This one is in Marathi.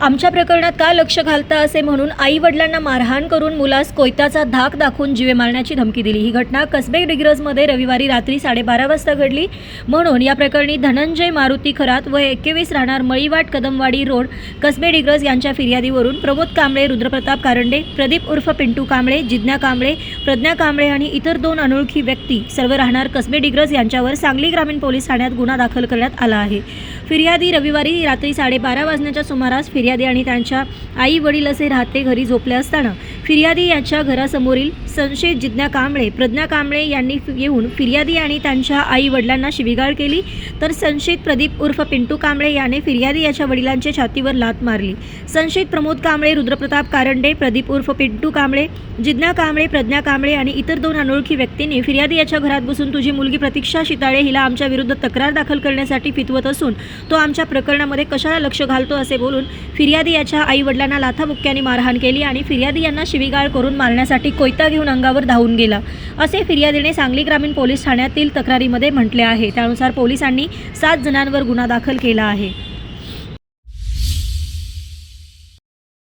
आमच्या प्रकरणात का लक्ष घालता असे म्हणून आई वडिलांना मारहाण करून मुलास कोयताचा धाक दाखवून जीवे मारण्याची धमकी दिली. ही घटना कसबे डिग्रजमध्ये रविवारी रात्री साडेबारा वाजता घडली. म्हणून या प्रकरणी धनंजय मारुती खरात व एकवीस राहणार मळीवाट कदमवाडी रोड कसबे डिग्रज यांच्या फिर्यादीवरून प्रमोद कांबळे रुद्रप्रताप कारंडे प्रदीप उर्फ पिंटू कांबळे जिज्ञा कांबळे प्रज्ञा कांबळे आणि इतर दोन अनोळखी व्यक्ती सर्व राहणार कसबे डिग्रज यांच्यावर सांगली ग्रामीण पोलीस ठाण्यात गुन्हा दाखल करण्यात आला आहे. फिर्यादी रविवारी रात्री साडेबारा वाजण्याच्या सुमारास फिर्यादी आणि त्यांच्या आई वडील असे राहते घरी झोपले असताना. फिर्यादी यांच्या घरासमोरील संशयित जिज्ञा कांबळे प्रज्ञा कांबळे यांनी येऊन फिर्यादी आणि त्यांच्या आई वडिलांना शिवीगाळ केली. तर संशयित प्रदीप उर्फ पिंटू कांबळे याने फिर्यादी याच्या वडिलांच्या छातीवर लात मारली. संशयित प्रमोद कांबळे रुद्रप्रताप कारंडे प्रदीप उर्फ पिंटू कांबळे जिज्ञा कांबळे प्रज्ञा कांबळे आणि इतर दोन अनोळखी व्यक्तींनी फिर्यादी याच्या घरात बसून तुझी मुलगी प्रतीक्षा शिताळे हिला आमच्या विरुद्ध तक्रार दाखल करण्यासाठी फितवत असून तो आमच्या प्रकरणामध्ये कशाला लक्ष घालतो असे बोलून फिर्यादी याच्या आई वडिलांना लाथाबुक्क्यांनी मारहाण केली आणि फिर्यादी यांना शिवीगाळ करून मारण्यासाठी कोयता घेऊन अंगावर धावून गेला. असे फिर्यादीने सांगली ग्रामीण पोलीस ठाण्यातील तक्रारीमध्ये म्हटले आहे. त्यानुसार पोलिसांनी सात जणांवर गुन्हा दाखल केला आहे.